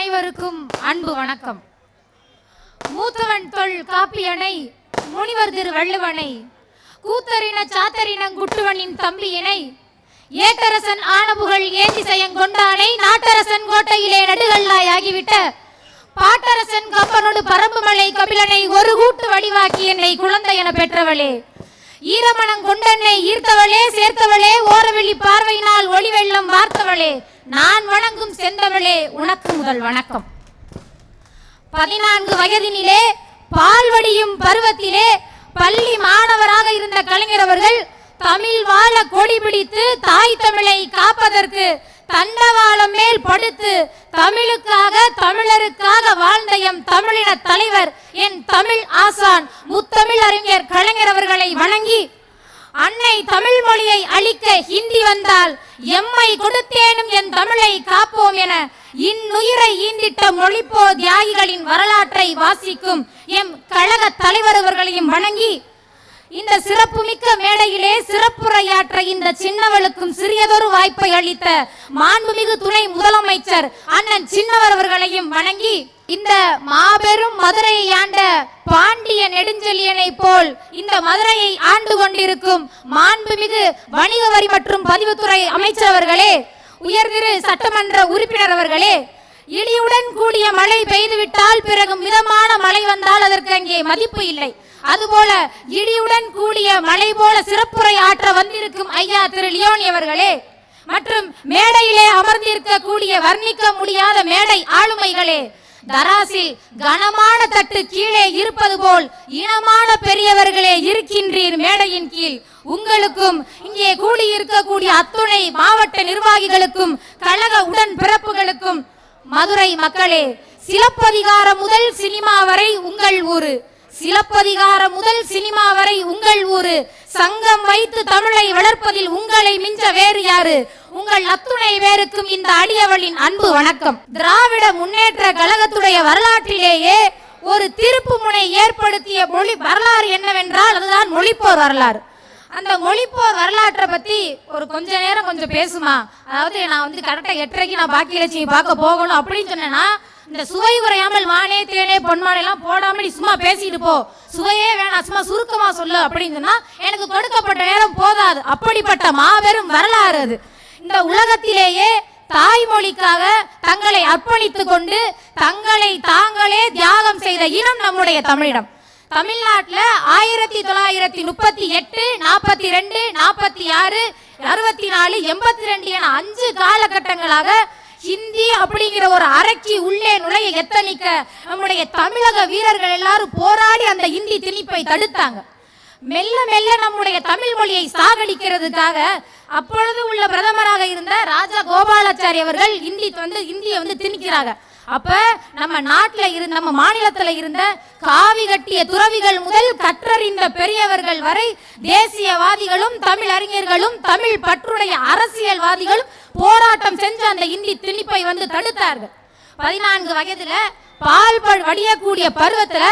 அனைவருக்கும் அன்பு வணக்கம். மூத்தவன் தொல் காப்பியனை முனிவர் திரு வள்ளுவனை கூத்தரின சாத்தரினங் குட்டுவனின் தம்பியினை ஏட்டரசன் ஆனபுகள் ஏந்தி செய்யங்கொண்டானை நாட்டரசன் கோட்டையிலே நடுகல்லாய் ஆகிவிட்ட பாட்டரசன் கப்பனோடு பரம்புமலை கபிலனை ஒரு கூட்டு வடிவாக்கி என்னை குழந்தை என பெற்றவளே. ஈரமணம் கொண்டனை ஈர்த்தவளே சேர்த்தவளே ஓரவெளி பார்வையினால் ஒளி வெள்ளம் வார்த்தவளே நான் வணங்கும் செந்தவளே உனக்கு முதல் வணக்கம். பதினான்கு வயதினிலே பால்வடியும் பருவத்திலே பள்ளி மாணவராக இருந்த கலைஞர் அவர்கள் தமிழ் வாழ கொடி பிடித்து தாய் தமிழை காப்பதற்கு தண்டவாளம் மேல் படுத்து தமிழுக்காக தமிழருக்காக வாழ்ந்த எம் தமிழின தலைவர் என் தமிழ் ஆசான் முத்தமிழ் அறிஞர் கலைஞர் அவர்களை வணங்கி அன்னை தமிழ் மொழியை அழிக்க ஹிந்தி வந்தால் எம்மை கொடுத்தேனும் என் தமிழை காப்போம் என இன்னுயிரை ஈந்திட்ட மொழிப்போ தியாகிகளின் வரலாற்றை வாசிக்கும் எம் கழக தலைவர் அவர்களையும் வணங்கி இந்த சிறப்புமிக்க மேடையிலே சிறப்புரையாற்ற இந்த சின்னவளுக்கும் சிறியதொரு வாய்ப்பை அளித்த மாண்புமிகு துணை முதலமைச்சர் அண்ணன் சின்னவர் அவர்களையும் வணங்கி இந்த மாபெரும் மதுரையை ஆண்ட பாண்டிய நெடுஞ்செழியனை போல் இந்த மதுரையை ஆண்டு கொண்டிருக்கும் மாண்புமிகு வணிக வரி மற்றும் பதிவுத்துறை அமைச்சர் அவர்களே உயர்திரு சட்டமன்ற உறுப்பினர் அவர்களே இடியுடன் கூடிய மழை பெய்துவிட்டால் பிறகு மிதமான மழை வந்தால் அதற்கு அங்கே மதிப்பு இல்லை. அதுபோல இடியுடன் கூடிய மழை போல சிறப்புரை ஆற்ற வந்திருக்கும் ஐயா திரு லியோனி அவர்களே மற்றும் மேடையிலே அமர்ந்திருக்க கூடிய வர்ணிக்க முடியாத மேடை ஆளுமைகளே தராசில் கனமான தட்டு கீழே இருப்பது போல் இனமான பெரியவர்களே இருக்கின்றீர் மேடையின் கீழ். உங்களுக்கும் இங்கே கூடியிருக்கக்கூடிய அத்துணை மாவட்ட நிர்வாகிகளுக்கும் கழக உடன் பிறப்புகளுக்கும் மதுரை மக்களே சிலப்பதிகாரம் முதல் சினிமா வரை உங்கள் ஊரு. சிலப்பதிகாரம் முதல் சினிமா வரை உங்கள் ஊரு. சங்கம் வைத்து தமிழை வளர்ப்பதில் உங்களை மிஞ்ச வேறு யாரு? உங்கள் அத்துணை வேருக்கும் இந்த அடியவளின் அன்பு வணக்கம். திராவிட முன்னேற்ற கழகத்துடைய வரலாற்றிலேயே ஒரு திருப்பு முனை ஏற்படுத்திய மொழி வரலாறு என்னவென்றால் அதுதான் மொழிப்போர் வரலாறு. அந்த மொழிப்போர் வரலாற்றை பத்தி ஒரு கொஞ்ச நேரம் கொஞ்சம் பேசுமா? அதாவது நான் வந்து கரெக்டா எட்டரைக்கு நான் பாக்கி லட்சுமி பார்க்க போகணும் அப்படின்னு சொன்னேன்னா இந்த சுவை குறையாமல் மானே தேனே பொன்மானே எல்லாம் போடாம நீ சும்மா பேசிட்டு போ. சுவையே வேணாம் சும்மா சுருக்கமா சொல்லு அப்படின்னு சொன்னா எனக்கு கொடுக்கப்பட்ட நேரம் போதாது. அப்படிப்பட்ட மாபெரும் வரலாறு அது. இந்த உலகத்திலேயே தாய்மொழிக்காக தங்களை அர்ப்பணித்துக் கொண்டு தங்களை தாங்களே தியாகம் செய்த இனம் நம்முடைய தமிழிடம். தமிழ்நாட்டில் ஆயிரத்தி தொள்ளாயிரத்தி முப்பத்தி எட்டு நாற்பத்தி ரெண்டு நாற்பத்தி ஆறு அறுபத்தி நாலு எண்பத்தி ரெண்டு என அஞ்சு காலகட்டங்களாக ஹிந்தி அப்படிங்கிற ஒரு அரைக்கு உள்ளே நுழைய எத்தனிக்க நம்முடைய தமிழக வீரர்கள் எல்லாரும் போராடி அந்த ஹிந்தி திணிப்பை தடுத்தாங்க. மெல்ல மெல்ல நம்முடைய தமிழ் மொழியை சாகடிக்கிறதுக்காக அப்பொழுது உள்ள பிரதமராக இருந்த ராஜா கோபாலாச்சாரி அவர்கள் ஹிந்தி வந்து ஹிந்தியை வந்து திணிக்கிறாங்க. அப்ப நம்ம நாட்டுல இருந்த நம்ம மாநிலத்துல இருந்த காவி கட்டிய துறவிகள் முதல் கற்றறிந்த பெரியவர்கள் வரை தேசியவாதிகளும் தமிழ் அறிஞர்களும் தமிழ் பற்றுடைய அரசியல்வாதிகளும் போராட்டம் செஞ்சு அந்த இந்தி திணிப்பை வந்து தடுத்தார்கள். பதினான்கு வயதுல பால் வடியக்கூடிய பருவத்துல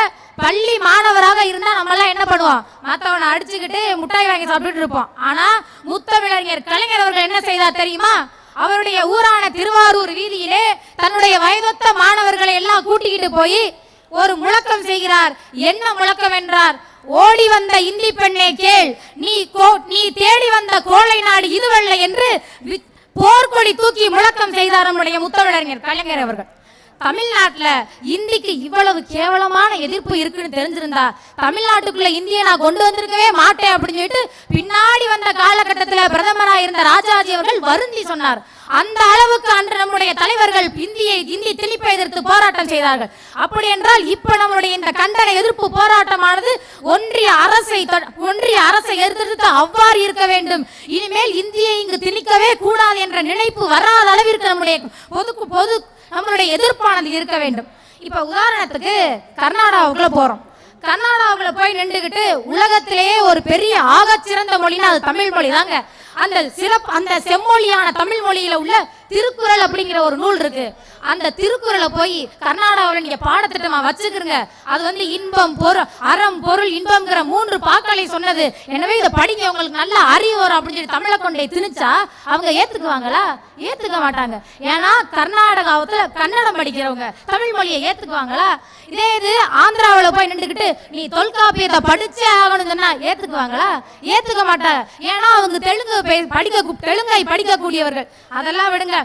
பள்ளி மாணவராக இருந்தா நம்ம எல்லாம் என்ன பண்ணுவோம்? மத்தவனை அடிச்சுக்கிட்டு முட்டாய் வாங்கி சாப்பிட்டுட்டு இருப்போம். ஆனா முத்தமிழறிஞர் கலைஞர் அவர்கள் என்ன செய்தா தெரியுமா? அவருடைய ஊரான திருவாரூர் வீதியிலே தன்னுடைய வயதொத்த மாணவர்களை எல்லாம் கூட்டிக்கிட்டு போய் ஒரு முழக்கம் செய்கிறார். என்ன முழக்கம் என்றார்? ஓடி வந்த இந்தி பெண்ணே கேள் நீ கோ நீ தேடி வந்த கோழை நாடு இதுவல்ல என்று போர்க்கொடி தூக்கி முழக்கம் செய்தார் நம்முடைய முத்தமிழறிஞர் கலைஞர் அவர்கள். தமிழ்நாட்டில் இந்திக்கு இவ்வளவு கேவலமான எதிர்ப்பு இருக்குன்னு தெரிஞ்சிருந்தா தமிழ்நாட்டுக்குள்ள இந்தியை நான் கொண்டு வந்திருக்கவே மாட்டேன் அப்படின்னு சொல்லிட்டு பின்னாடி வந்த காலகட்டத்தில் பிரதமராக இருந்த ராஜாஜி அவர்கள் வருந்தி சொன்னார். அந்த அளவுக்கு அன்று நம்முடைய தலைவர்கள் இந்தியை இந்தி திணிப்பை எதிர்த்து போராட்டம் செய்தார்கள். அப்படி என்றால் இப்ப நம்மளுடைய இந்த கண்டன எதிர்ப்பு போராட்டமானது ஒன்றிய அரசை ஒன்றிய அரசை எதிர்த்து அவ்வாறு இருக்க வேண்டும். இனிமேல் இந்தியை இங்கு திணிக்கவே கூடாது என்ற நினைப்பு வராத அளவிற்கு நம்முடைய பொது பொது நம்மளுடைய எதிர்ப்பானது இருக்க வேண்டும். இப்ப உதாரணத்துக்கு கர்நாடகாவுக்குள்ள போறோம். கர்நாடகாவில் போய் நின்றுகிட்டு உலகத்திலேயே ஒரு பெரிய ஆகச்சிறந்த மொழினா அது தமிழ் மொழி தாங்க அந்த சிறப்பு அந்த செம்மொழியான தமிழ் மொழியில உள்ள திருக்குறள் அப்படிங்கிற ஒரு நூல் இருக்கு. அந்த திருக்குறளை போய் கர்நாடகாவில் நீங்க பாடத்திட்டமா வச்சுக்கிறங்க அது வந்து இன்பம் பொருள் அறம் பொருள் இன்பம்ங்கிற மூன்று பாக்களை சொன்னது. எனவே இதை படிங்க. உங்களுக்கு நல்ல அறிவு வரும் அப்படின்னு சொல்லி தமிழை கொண்டே திணிச்சா அவங்க ஏத்துக்குவாங்களா? ஏத்துக்க மாட்டாங்க. ஏன்னா கர்நாடகாவத்துல கன்னடம் படிக்கிறவங்க தமிழ் மொழியை ஏத்துக்குவாங்களா? இதே இது ஆந்திராவில் போய் நின்றுக்கிட்டு நீ தொல்காப்பியத்தை படிச்சே ஆகணும்னு சொன்னா ஏத்துக்குவாங்களா? ஏத்துக்க மாட்டாங்க. ஏன்னா அவங்க தெலுங்கு படிக்க தெலுங்கை படிக்கக்கூடியவர்கள். அதெல்லாம் விடுங்க.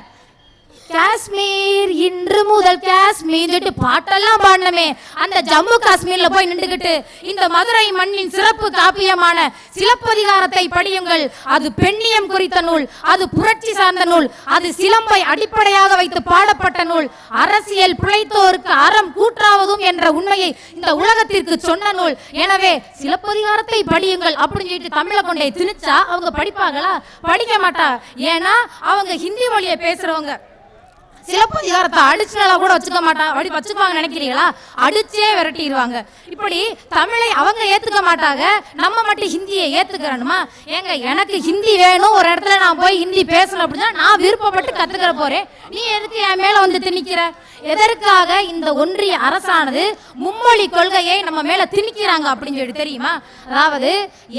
காஷ்மீர் இன்று முதல் காஷ்மீர் சொல்லிட்டு பாட்டெல்லாம் பாடணுமே. அந்த ஜம்மு காஷ்மீர்ல போய் நின்றுகிட்டு இந்த மதுரை மண்ணின் சிறப்பு காப்பியமான சிலப்பதிகாரத்தை படியுங்கள். அது பெண்ணியம் குறித்த நூல் அது புரட்சி சார்ந்த நூல் அது சிலம்பை அடிப்படையாக வைத்து பாடப்பட்ட நூல். அரசியல் பிழைத்தோருக்கு அறம் கூற்றாவதும் என்ற உண்மையை இந்த உலகத்திற்கு சொன்ன நூல். எனவே சிலப்பதிகாரத்தை படியுங்கள் அப்படின்னு சொல்லிட்டு தமிழை கொண்டே திணிச்சா அவங்க படிப்பாங்களா? படிக்க மாட்டா. ஏன்னா அவங்க ஹிந்தி மொழியை பேசுறவங்க. சிலப்பதிகாரத்தை அடிச்சுனால கூட வச்சுக்க மாட்டாங்க அப்படி வச்சுக்குவாங்க நினைக்கிறீங்களா? அடிச்சே விரட்டிடுவாங்க. இப்படி தமிழை அவங்க ஏத்துக்க மாட்டாங்க. நம்ம மட்டும் ஹிந்தியை ஏத்துக்கிறணுமா? ஏங்க எனக்கு ஹிந்தி வேணும். ஒரு இடத்துல நான் போய் ஹிந்தி பேசணும் அப்படின்னா நான் விருப்பப்பட்டு கத்துக்கிற போறேன். நீ எதுக்கு என் மேல வந்து திணிக்கிற? எதற்காக இந்த ஒன்றிய அரசானது மும்மொழி கொள்கையை நம்ம மேல திணிக்கிறாங்க அப்படின்னு சொல்லி தெரியுமா? அதாவது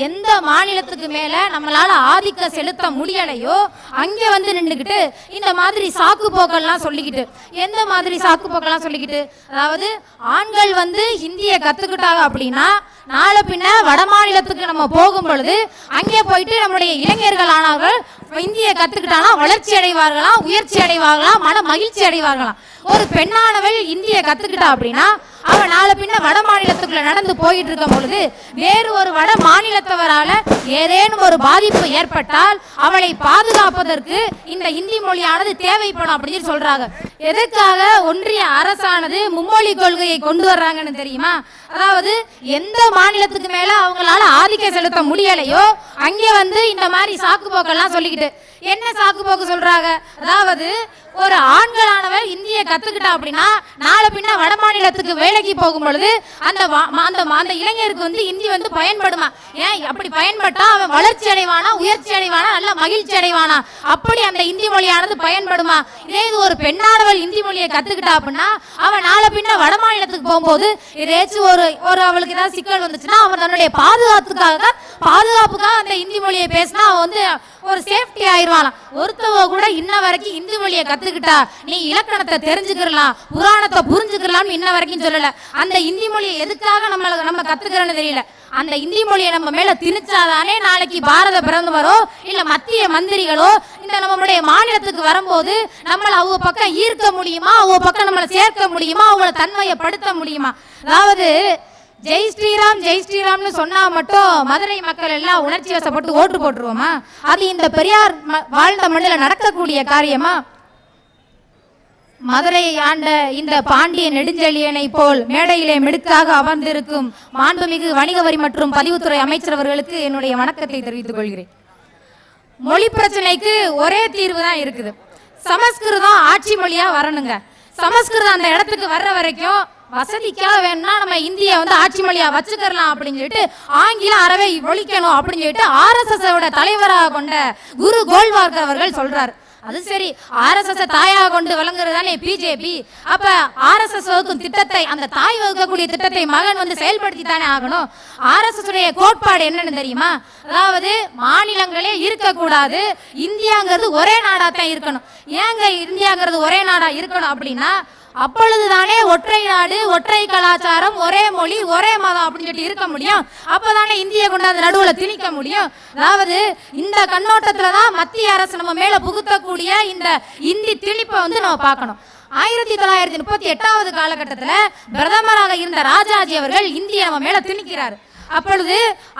எந்த மாநிலத்துக்கு மேல நம்மளால ஆதிக்க செலுத்த முடியலையோ அங்கே வந்து நின்றுக்கிட்டு இந்த மாதிரி சாக்கு போக்கெல்லாம் சொல்லிக்கிட்டு எந்த மாதிரி சாக்கு போக்கெல்லாம் சொல்லிக்கிட்டு அதாவது ஆண்கள் வந்து ஹிந்தியை கற்றுக்கிட்டாங்க அப்படின்னா நாளை பின்ன வட மாநிலத்துக்கு நம்ம போகும் பொழுது அங்கே போயிட்டு நம்முடைய இளைஞர்கள் ஆனார்கள் இந்தியை கத்துக்கிட்டானா? வளர்ச்சி அடைவார்களாம் உயர்ச்சி அடைவார்களாம் மன மகிழ்ச்சி அடைவார்களாம் ஒரு பெண்ணானவள் இந்தியை கத்துக்கிட்டா அப்படின்னா அவ நாளை பின்ன வட மாநிலத்துக்குள்ள நடந்து போயிட்டு இருக்கும் பொழுது வேறு ஒரு வட மாநிலத்தவரால ஏதேனும் ஒரு பாதிப்பு ஏற்பட்டால் அவளை பாதுகாப்பதற்கு இந்த இந்தி மொழியானது தேவைப்படும் அப்படின்னு சொல்றாங்க. எதற்காக ஒன்றிய அரசானது மும்மொழி கொள்கையை கொண்டு வர்றாங்கன்னு தெரியுமா? அதாவது எந்த மாநிலத்துக்கு மேல அவங்களால ஆதிக்கம் செலுத்த முடியலையோ அங்கே வந்து இந்த மாதிரி சாக்கு போக்கெல்லாம் சொல்லிக்கிட்டு என்ன சாக்கு போக்கு சொல்றாங்க? அதாவது ஒரு ஆண்களானவர் இந்திய கத்துக்கிட்டா அப்படின்னா நாளை பின்ன வட மாநிலத்துக்கு வேலைக்கு போகும் பொழுது அந்த அந்த அந்த இளைஞருக்கு வந்து இந்தி வந்து பயன்படுமா? ஏன் அப்படி பயன்பட்டா அவன் வளர்ச்சி அடைவானா உயர்ச்சி அடைவானா நல்ல மகிழ்ச்சி அடைவானா? அப்படி அந்த இந்தி மொழியானது பயன்படுமா? இதே இது ஒரு பெண்ணானவள் இந்தி மொழியை கத்துக்கிட்டா அப்படின்னா அவன் நாளை பின்ன வட மாநிலத்துக்கு போகும்போது ஏதாச்சும் ஒரு ஒரு அவளுக்கு ஏதாவது சிக்கல் வந்துச்சுன்னா அவன் தன்னுடைய பாதுகாப்புக்காக பாதுகாப்புக்காக அந்த இந்தி மொழியை பேசினா அவன் வந்து ஒரு சேஃப்டி ஆயிடுவானா ஒருத்தவ கூட இன்ன வரைக்கும் இந்தி மொழியை கத்துக்கிட்டா நீ இலக்கணத்தை தெரிஞ்சுக்கிறலாம் புராணத்தை புரிஞ்சுக்கலாம்னு இன்ன வரைக்கும் சொல்லல. அந்த இந்தி மொழியை எதுக்காக நம்ம நம்ம கத்துக்கிறோன்னு தெரியல. அந்த இந்தி மொழியை நம்ம மேல திணிச்சாதானே நாளைக்கு பாரத பிரதமரோ இல்ல மத்திய மந்திரிகளோ இந்த நம்மளுடைய மாநிலத்துக்கு வரும்போது நம்மளை அவங்க பக்கம் ஈர்க்க முடியுமா? அவங்க பக்கம் நம்மளை சேர்க்க முடியுமா? அவங்கள தன்மையப்படுத்த முடியுமா? அதாவது ஜெய் ஸ்ரீராம் ஜெய் ஸ்ரீராம்னு சொன்னா மட்டும் மதுரை மக்கள் எல்லாம் உணர்ச்சி வசப்பட்டு ஓட்டு போட்டுருவோமா? அது இந்த பெரியார் வாழ்ந்த மண்ணில் நடக்கக்கூடிய காரியமா? மதுரையை ஆண்ட இந்த பாண்டிய நெடுஞ்செழியனை போல் மேடையிலே மிடுக்காக அமர்ந்திருக்கும் மாண்புமிகு வணிக வரி மற்றும் பதிவுத்துறை அமைச்சர் அவர்களுக்கு என்னுடைய வணக்கத்தை தெரிவித்துக் கொள்கிறேன். மொழி பிரச்சனைக்கு ஒரே தீர்வு தான் இருக்குது. சமஸ்கிருதம் ஆட்சி மொழியா வரணுங்க. சமஸ்கிருதம் அந்த இடத்துக்கு வர்ற வரைக்கும் வசதிக்காக வேணும்னா நம்ம இந்திய வந்து ஆட்சி மொழியா வச்சுக்கலாம் அப்படின்னு சொல்லிட்டு ஆங்கிலம் அறவே ஒழிக்கணும் அப்படின்னு சொல்லிட்டு ஆர்எஸ்எஸ் தலைவராக கொண்ட குரு கோல்வார்கர் அவர்கள் சொல்றாரு. அது சரி ஆர்எஸ்எஸ் தாயாக கொண்டு விளங்குறது தானே பிஜேபி அப்ப ஆர்எஸ்எஸ் வகுக்கும் திட்டத்தை அந்த தாய் வகுக்கக்கூடிய திட்டத்தை மகன் வந்து செயல்படுத்தி தானே ஆகணும் ஆர்எஸ்எஸ் உடைய கோட்பாடு என்னன்னு தெரியுமா? அதாவது மாநிலங்களே இருக்கக்கூடாது இந்தியாங்கிறது ஒரே நாடா தான் இருக்கணும். ஏங்க இந்தியாங்கிறது ஒரே நாடா இருக்கணும் அப்படின்னா அப்பொழுதுதானே ஒற்றை நாடு ஒற்றை கலாச்சாரம் ஒரே மொழி ஒரே மதம் அப்படின்னு சொல்லிட்டு இருக்க முடியும். அப்பதானே இந்திய கொண்டாந்து நடுவுல திணிக்க முடியும். அதாவது இந்த கண்ணோட்டத்தில் தான் மத்திய அரசு நம்ம மேல புகுத்தக்கூடிய இந்த இந்தி திணிப்பை வந்து நம்ம பார்க்கணும். ஆயிரத்தி தொள்ளாயிரத்தி முப்பத்தி எட்டாவது காலகட்டத்தில் பிரதமராக இருந்த ராஜாஜி அவர்கள் இந்திய நம்ம மேல திணிக்கிறார். அப்பொழுது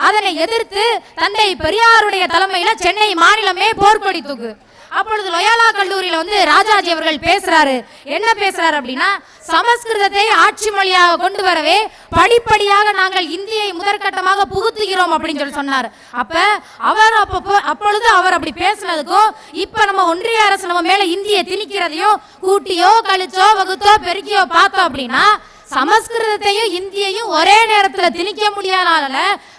அதனை எதிர்த்து தந்தை பெரியாருடைய தலைமையில சென்னை மாநிலமே போர்க்கொடி தூக்கு அப்பொழுது லொயாலா கல்லூரியில வந்து ராஜாஜி அவர்கள் பேசுறாரு. என்ன பேசுறாரு அப்படின்னா சமஸ்கிருதத்தை ஆட்சி மொழியாக கொண்டு வரவே படிப்படியாக நாங்கள் இந்தியை முதற்கட்டமாக புகுத்துகிறோம் அப்படின்னு சொல்லி சொன்னார். அப்ப அவர் அப்போ அப்பொழுது அவர் அப்படி பேசுனதுக்கும் இப்ப நம்ம ஒன்றிய அரசு நம்ம மேல இந்தியை திணிக்கிறதையும் கூட்டியோ கழிச்சோ வகுத்தோ பெருக்கியோ பார்த்தோம் அப்படின்னா சமஸ்கிருதத்தையும் இந்தியையும் ஒரே நேரத்துல திணிக்க முடியாதனால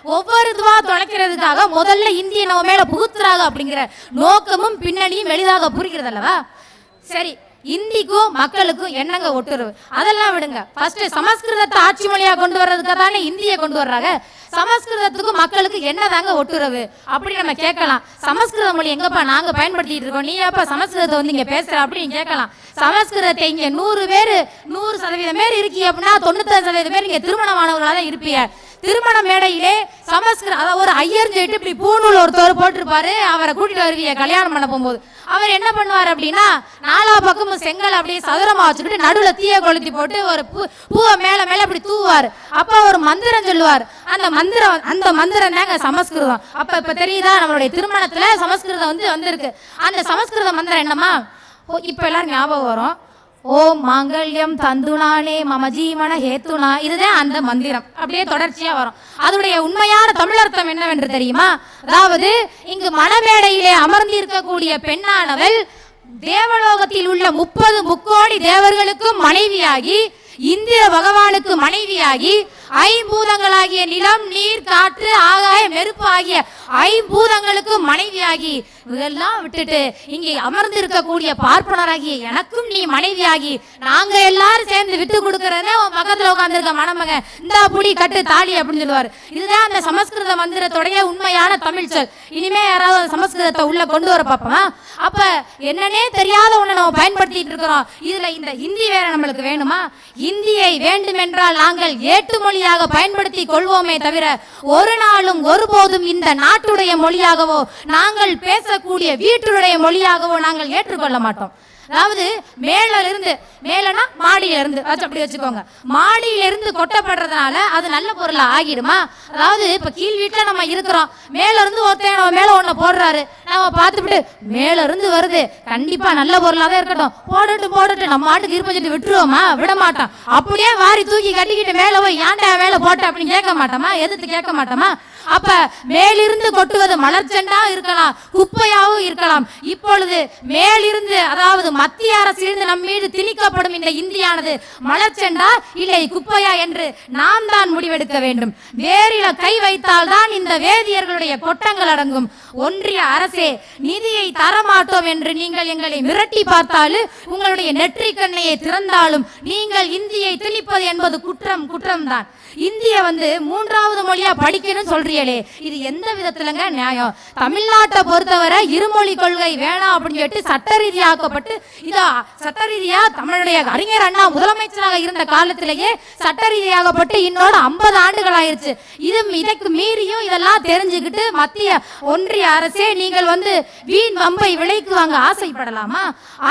ஒவ்வொரு இதுவா தொலைக்கிறதுக்காக முதல்ல இந்திய நம்ம மேல புகுத்துறாங்க அப்படிங்கிற நோக்கமும் பின்னணியும் எளிதாக புரிகிறது அல்லவா சரி இந்திக்கும் மக்களுக்கும் என்னங்க ஒட்டுறவு? அதெல்லாம் விடுங்க. ஃபர்ஸ்ட் சமஸ்கிருதத்தை ஆட்சி மொழியா கொண்டு வர்றதுக்கு தானே இந்தியை கொண்டு வர்றாங்க. சமஸ்கிருதத்துக்கும் மக்களுக்கு என்னதாங்க ஒட்டுறவு? அப்படி நம்ம கேட்கலாம். சமஸ்கிருத மொழி எங்கப்பா நாங்க பயன்படுத்திட்டு இருக்கோம்? நீ ஏப்பா சமஸ்கிருதத்தை வந்து இங்க பேசுற அப்படின்னு கேட்கலாம். சமஸ்கிருதத்தை இங்க நூறு பேர் நூறு சதவீதம் பேர் இருக்கீங்க அப்படின்னா தொண்ணூத்தஞ்சு சதவீதம் பேர் இங்க திருமணமானவர்களாக தான் இருப்பீங்க. திருமண மேடையிலே சமஸ்கிருத அதாவது ஒரு ஐயர் சொல்லிட்டு இப்படி பூநூல் ஒருத்தர் போட்டிருப்பாரு அவரை கூட்டிட்டு வருவீங்க கல்யாணம் பண்ண போகும்போது. அவர் என்ன பண்ணுவார் அப்படின்னா நாலா பக்கமும் செங்கல் அப்படியே சதுரமா வச்சுக்கிட்டு நடுவுல தீய கொளுத்தி போட்டு ஒரு பூ பூவை மேல மேல அப்படி தூவார் அப்ப ஒரு மந்திரம் சொல்லுவார். அந்த மந்திரம் அந்த மந்திரம் தாங்க சமஸ்கிருதம். அப்ப இப்ப தெரியுதா? நம்மளுடைய திருமணத்துல சமஸ்கிருதம் வந்து வந்திருக்கு. அந்த சமஸ்கிருத மந்திரம் என்னமா ஓ இப்ப எல்லாரும் ஞாபகம் வரும். ஓம் மாங்கல்யம் தந்துனானே மம ஜீவன ஹேத்துனா இதுதான் அந்த மந்திரம். அப்படியே தொடர்ச்சியா வரும். அதனுடைய உண்மையான தமிழர்த்தம் என்னவென்று தெரியுமா? அதாவது இங்கு மணமேடையிலே அமர்ந்திருக்கக்கூடிய பெண்ணானவள் தேவலோகத்தில் உள்ள முப்பது முக்கோடி தேவர்களுக்கும் மனைவியாகி இந்திர பகவானுக்கு மனைவியாகி ஐம்பூதங்களாகிய நிலம் நீர் காற்று ஆகாயம் நெருப்பு ஆகிய ஐம்பூதங்களுக்கு மனைவியாகி இதெல்லாம் விட்டுட்டு இங்கே அமர்ந்து இருக்கக்கூடிய பார்ப்பனராகிய எனக்கும் நீ மனைவியாகி நாங்க எல்லாரும் சேர்ந்து விட்டு கொடுக்கறதே பக்கத்துல உட்காந்துருக்க மணமகன் இந்த புடி கட்டு தாலி அப்படின்னு சொல்லுவார். இதுதான் அந்த சமஸ்கிருத மந்திரத்துடைய உண்மையான தமிழ் சொல். இனிமே யாராவது சமஸ்கிருதத்தை உள்ள கொண்டு வர பார்ப்போமா? அப்ப என்னன்னே தெரியாத ஒண்ணு நம்ம பயன்படுத்திட்டு இருக்கிறோம். இதுல இந்த ஹிந்தி வேற நம்மளுக்கு வேணுமா? இந்தியை வேண்டுமென்றால் நாங்கள் ஏட்டு மொழியாக பயன்படுத்தி கொள்வோமே தவிர ஒரு நாளும் ஒருபோதும் இந்த நாட்டுடைய மொழியாகவோ நாங்கள் பேசக்கூடிய வீட்டுடைய மொழியாகவோ நாங்கள் ஏற்றுக்கொள்ள மாட்டோம். அதாவது மேல இருந்து மேலனா மாடியில இருந்து அப்படி வச்சுக்கோங்க. மாடியில இருந்து கொட்டப்படுறதுனால அது நல்ல பொருளா ஆகிடுமா? அதாவது இப்ப கீழ் வீட்டுல நம்ம இருக்கிறோம். மேல இருந்து ஒருத்தன் நம்ம மேல ஒண்ணு போடுறாரு. நம்ம பார்த்துட்டு மேல இருந்து வருது. கண்டிப்பா நல்ல பொருளா தான் இருக்கட்டும். போடட்டு போடட்டு நம்ம ஆட்டுக்கு இருப்ப சொல்லி விட்டுருவோமா? விட மாட்டோம் அப்படியே வாரி தூக்கி கட்டிக்கிட்டு மேல போய் ஏன்டா மேல போட்ட? அப்படின்னு கேட்க மாட்டோமா? எதிர்த்து கேட்க மாட்டோமா? அப்ப மேலிருந்து கொட்டுவது மலர்ச்செண்டா இருக்கலாம் குப்பையாவும் இருக்கலாம். இப்பொழுது மேலிருந்து அதாவது மத்திய அரசிலிருந்து நம் மீது திணிக்கப்படும் இந்த இந்தியானது மலர்ச்செண்டா இல்லை குப்பையா என்று நாம் தான் முடிவெடுக்க வேண்டும். வேறில கை வைத்தால் தான் இந்த வேதியர்களுடைய கொட்டங்கள் அடங்கும். ஒன்றிய அரசே நிதியை தரமாட்டோம் என்று நீங்கள் எங்களை மிரட்டி பார்த்தாலும் உங்களுடைய நெற்றிக் கண்ணையை திறந்தாலும் நீங்கள் இந்தியை திணிப்பது என்பது குற்றம் குற்றம் தான் இந்திய வந்து மூன்றாவது மொழியா படிக்கணும்னு சொல்றீங்களே இது எந்த விதத்துலங்க நியாயம்? தமிழ்நாட்டை பொறுத்தவரை இருமொழி கொள்கை வேணாம் அப்படின்னு சொல்லிட்டு சட்ட ரீதியாக்கப்பட்டு இதோ சட்ட ரீதியா தமிழுடைய அறிஞர் அண்ணா முதலமைச்சராக இருந்த காலத்திலேயே சட்ட ரீதியாகப்பட்டு இன்னோட ஐம்பது ஆண்டுகள் ஆயிருச்சு இது இதற்கு மீறியும் இதெல்லாம் தெரிஞ்சுக்கிட்டு மத்திய ஒன்றிய அரசே நீங்கள் வந்து வீண் வம்பை விலைக்கு வாங்க ஆசைப்படலாமா?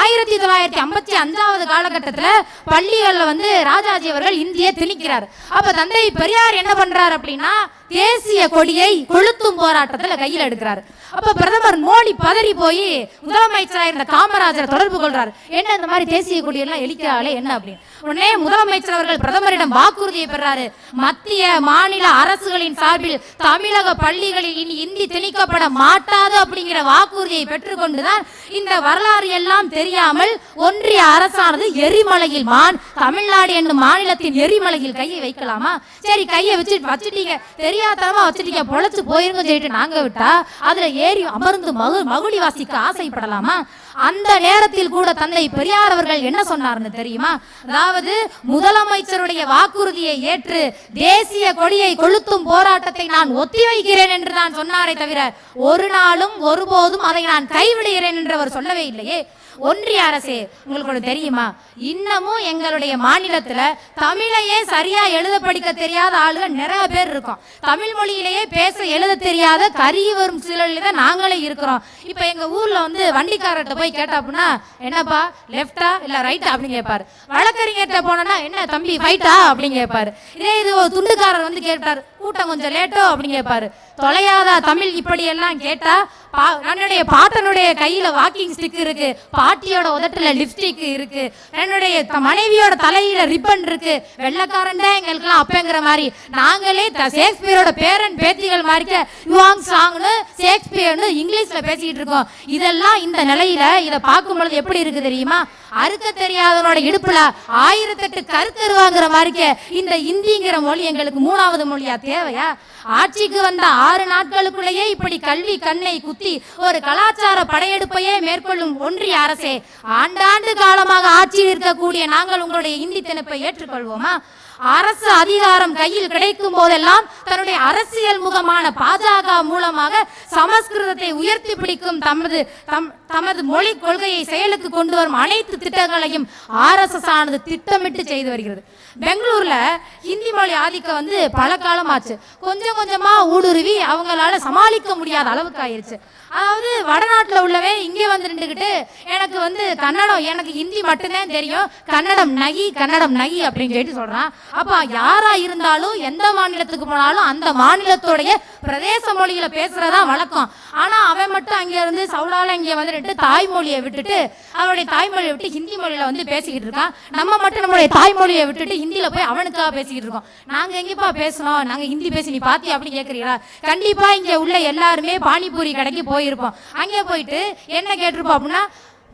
ஆயிரத்தி தொள்ளாயிரத்தி ஐம்பத்தி அஞ்சாவது காலகட்டத்துல பள்ளிகள்ல வந்து ராஜாஜி அவர்கள் இந்திய திணிக்கிறார். அப்ப தந்தை பெரியார் என்ன பண்றார் அப்படின்னா தேசிய கொடியை கொளுத்தும் போராட்டத்தில் கையில் எடுக்கிறார். அப்ப பிரதமர் மோடி பதறி போய் முதலமைச்சராக இருந்த காமராஜரை தொடர்பு கொள்றாரு என்ன இந்த மாதிரி தேசிய கொடியெல்லாம் எலிக்கிறாளே என்ன அப்படின்னு? உடனே முதலமைச்சர் அவர்கள் பிரதமரிடம் வாக்குறுதியை பெறாரு. மத்திய மாநில அரசுகளின் சார்பில் தமிழக பள்ளிகளில் இனி இந்தி திணிக்கப்பட மாட்டாது அப்படிங்கிற வாக்குறுதியை பெற்றுக்கொண்டுதான் இந்த வரலாறு எல்லாம் தெரியாமல் ஒன்றிய அரசானது எரிமலையில் மான் தமிழ்நாடு என்னும் மாநிலத்தின் எரிமலையில் கையை வைக்கலாமா? சரி கையை வச்சு வச்சுட்டீங்க. தெரியாதனமா வச்சுட்டீங்க. பொழைச்சு போயிருங்க சொல்லிட்டு நாங்க விட்டா அதுல ஏறி அமர்ந்து மகு மகுடி வாசிக்க ஆசைப்படலாமா? அந்த நேரத்தில் கூட தந்தை பெரியார் அவர்கள் என்ன சொன்னார்னு தெரியுமா? அதாவது முதலமைச்சருடைய வாக்குறுதியை ஏற்று தேசிய கொடியை கொளுத்தும் போராட்டத்தை நான் ஒத்திவைக்கிறேன் என்று தான் சொன்னாரே தவிர ஒரு நாளும் ஒருபோதும் அதை நான் கைவிடுகிறேன் என்று அவர் சொல்லவே இல்லையே. ஒன்றிய அரசே உங்களுக்கு தெரியுமா? இன்னமும் எங்களுடைய மாநிலத்துல தமிழையே சரியா எழுத படிக்க தெரியாத ஆளுங்க நிறைய பேர் இருக்கோம். தமிழ் மொழியிலேயே பேச எழுத தெரியாத கருகி வரும் சூழலில் தான் நாங்களே இருக்கிறோம். இப்ப எங்க ஊர்ல வந்து வண்டிக்காரர்கிட்ட போய் கேட்டா அப்படின்னா என்னப்பா லெஃப்டா இல்ல ரைட்டா அப்படின்னு கேட்பாரு வழக்கறிஞர்கிட்ட போனோன்னா என்ன தம்பி ஃபைட்டா அப்படின்னு கேட்பாரு இதே இது ஒரு துண்டுக்காரர் வந்து கேட்டார். கூட்டம் கொஞ்சம் லேட்டோ அப்படின்னு கேட்பாரு தொலையாத தமிழ்? இப்படி எல்லாம் கேட்டா என்னுடைய பாட்டனுடைய கையில வாக்கிங் ஸ்டிக் இருக்கு. பாட்டியோட உதட்டுல லிப்ஸ்டிக் இருக்கு. என்னுடைய மனைவியோட தலையில ரிப்பன் இருக்கு. வெள்ளக்காரன் தான் எங்களுக்கெல்லாம் அப்பங்கிற மாதிரி. நாங்களே த- ஷேக்ஸ்பியரோட பேரன் பேத்திகள் மாதிரி யுவாங் சாங்னு ஷேக்ஸ்பியர்னு இங்கிலீஷ்ல பேசிக்கிட்டு இருக்கோம். இதெல்லாம் இந்த நிலையில இதை பார்க்கும் பொழுது எப்படி இருக்கு தெரியுமா? அறுக்க தெரியாதவனோட இடுப்புல ஆயிரத்தெட்டு கருத்தருவாங்கிற மாதிரிக்க இந்த இந்திங்கிற மொழி எங்களுக்கு மூணாவது மொழியா தேவையா? ஆட்சிக்கு வந்த ஆறு நாட்களுக்குள்ளேயே இப்படி கல்வி கண்ணை குத்தி ஒரு கலாச்சார படையெடுப்பையே மேற்கொள்ளும் ஒன்றிய அரசு ஆண்டாண்டு காலமாக ஆட்சியில் இருக்கக்கூடிய நாங்கள் உங்களுடைய இந்தி திணிப்பை ஏற்றுக்கொள்வோமா? அரசு அதிகாரம் கையில் கிடைக்கும் போதெல்லாம் தன்னுடைய அரசியல் முகமான பாஜக மூலமாக சமஸ்கிருதத்தை உயர்த்தி பிடிக்கும் தமது தம் தமது மொழி கொள்கையை செயலுக்கு கொண்டு வரும் அனைத்து திட்டங்களையும் ஆர்எஸ்எஸ் ஆனது திட்டமிட்டு செய்து வருகிறது. பெங்களூர்ல ஹிந்தி மொழி ஆதிக்கம் வந்து பல காலம் ஆச்சு கொஞ்சம் கொஞ்சமா ஊடுருவி அவங்களால சமாளிக்க முடியாத அளவுக்கு ஆயிருச்சு. அதாவது வடநாட்டில் உள்ளவே இங்கே வந்து நின்றுக்கிட்டு எனக்கு வந்து கன்னடம் எனக்கு ஹிந்தி மட்டும்தான் தெரியும். கன்னடம் நகி கன்னடம் நகி அப்படின்னு சொல்லிட்டு சொல்றான். அப்போ யாரா இருந்தாலும் எந்த மாநிலத்துக்கு போனாலும் அந்த மாநிலத்துடைய பிரதேச மொழியில பேசுறதா வழக்கம். ஆனா அவன் மட்டும் அங்கே இருந்து இங்கே வந்து வந்துட்டு தாய்மொழியை விட்டுட்டு அவனுடைய தாய்மொழியை விட்டு ஹிந்தி மொழியில வந்து பேசிக்கிட்டு இருக்கான். நம்ம மட்டும் நம்மளுடைய தாய்மொழியை விட்டுட்டு ஹிந்தியில போய் அவனுக்காக பேசிக்கிட்டு இருக்கோம். நாங்க எங்கப்பா பேசணும் நாங்க ஹிந்தி பேசி நீ பாத்தி அப்படி கேக்குறீங்களா? கண்டிப்பா இங்க உள்ள எல்லாருமே பானிபூரி கடைக்கு போயிருப்போம். அங்கே போயிட்டு என்ன கேட்டிருப்போம் அப்படின்னா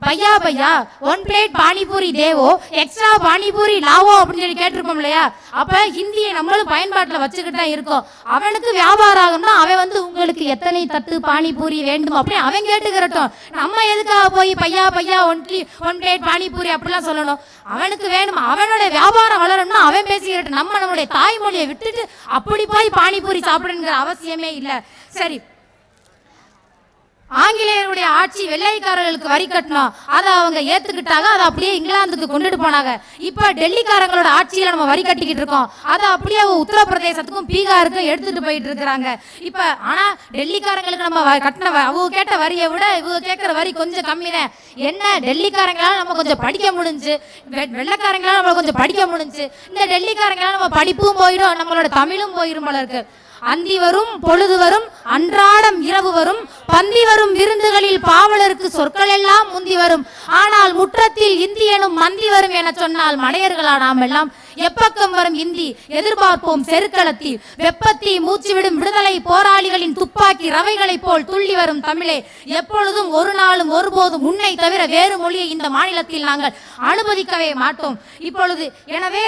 பையா பையா ஒன் பிளேட் பானிபூரி தேவோ எக்ஸ்ட்ரா பானிபூரி லாவோ அப்படின்னு சொல்லி கேட்டிருப்போம் இல்லையா? அப்ப ஹிந்தியை நம்மளும் பயன்பாட்டில் வச்சுக்கிட்டு தான் இருக்கோம். அவனுக்கு வியாபாரம் ஆகும்னா அவன் வந்து உங்களுக்கு எத்தனை தட்டு பானிபூரி வேண்டும் அப்படின்னு அவன் கேட்டுக்கிறட்டும் நம்ம எதுக்காக போய் பையா பையா ஒன் ஒன் பிளேட் பானிபூரி அப்படிலாம் சொல்லணும்? அவனுக்கு வேணும். அவனோட வியாபாரம் வளரணும்னா அவன் பேசிக்கிறட்டும் நம்ம நம்மளுடைய தாய்மொழியை விட்டுட்டு அப்படி போய் பானிபூரி சாப்பிடுங்கிற அவசியமே இல்லை. சரி ஆங்கிலேயருடைய ஆட்சி வெள்ளைக்காரர்களுக்கு வரி கட்டணும் அதை அவங்க ஏத்துக்கிட்டாங்க. அதை அப்படியே இங்கிலாந்துக்கு கொண்டுட்டு போனாங்க. இப்ப டெல்லிக்காரங்களோட ஆட்சியில நம்ம வரி கட்டிக்கிட்டு இருக்கோம். அதை அப்படியே உத்தரப்பிரதேசத்துக்கும் பீகாருக்கும் எடுத்துட்டு போயிட்டு இருக்கிறாங்க. இப்ப ஆனா டெல்லிக்காரங்களுக்கு நம்ம வ- கட்டின வ- அவங்க கேட்ட வரியை விட இவங்க கேட்கிற வரி கொஞ்சம் கம்மி தான் என்ன டெல்லிக்காரங்களால நம்ம கொஞ்சம் படிக்க முடிஞ்சு வெள்ளக்காரங்களால நம்ம கொஞ்சம் படிக்க முடிஞ்சு இந்த டெல்லிக்காரங்களால நம்ம படிப்பும் போயிடும் நம்மளோட தமிழும் போயிடும் போல இருக்கு. அந்தி வரும் பொழுது வரும் அன்றாடம் இரவு வரும் பந்தி வரும் விருந்துகளில் பாவலருக்கு சொற்கள் எல்லாம் முந்தி வரும். ஆனால் முற்றத்தில் இந்தியனும் மந்தி வரும் என சொன்னால் மடையர்களா நாம் எல்லாம் எப்பக்கம் வரும் இந்தி? எதிர்பார்ப்போம் செருக்களத்தில். வெப்பத்தி மூச்சுவிடும் விடுதலை போராளிகளின் துப்பாக்கி ரவைகளைப் போல் துள்ளி வரும் தமிழே. எப்பொழுதும் ஒரு நாளும் ஒருபோதும் உன்னை தவிர வேறு மொழியை இந்த மாநிலத்தில் நாங்கள் அனுமதிக்கவே மாட்டோம். இப்பொழுது எனவே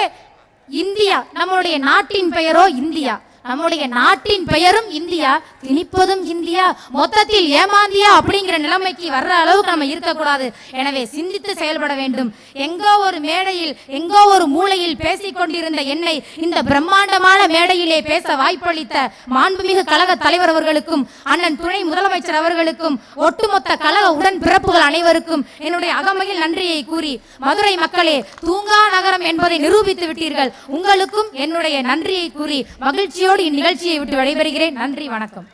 இந்தியா நம்முடைய நாட்டின் பெயரோ இந்தியா. நம்முடைய நாட்டின் பெயரும் இந்தியா திணிப்பதும் இந்தியா மொத்தத்தில் ஏமாந்தியா அப்படிங்கிற நிலைமைக்கு வர்ற அளவுக்கு நம்ம இருக்கக்கூடாது. எனவே சிந்தித்து செயல்பட வேண்டும். எங்கோ ஒரு மேடையில் எங்கோ ஒரு மூலையில் பேசிக் கொண்டிருந்த என்னை இந்த பிரம்மாண்டமான மேடையிலே பேச வாய்ப்பளித்த மாண்புமிகு கழக தலைவர் அவர்களுக்கும் அண்ணன் துணை முதலமைச்சர் அவர்களுக்கும் ஒட்டுமொத்த கழக உடன் பிறப்புகள் அனைவருக்கும் என்னுடைய அகமையில் நன்றியை கூறி மதுரை மக்களே தூங்கா நகரம் என்பதை நிரூபித்து விட்டீர்கள். உங்களுக்கும் என்னுடைய நன்றியை கூறி மகிழ்ச்சியோடு இந்நிகழ்ச்சியை விட்டு விடைபெறுகிறேன். நன்றி வணக்கம்.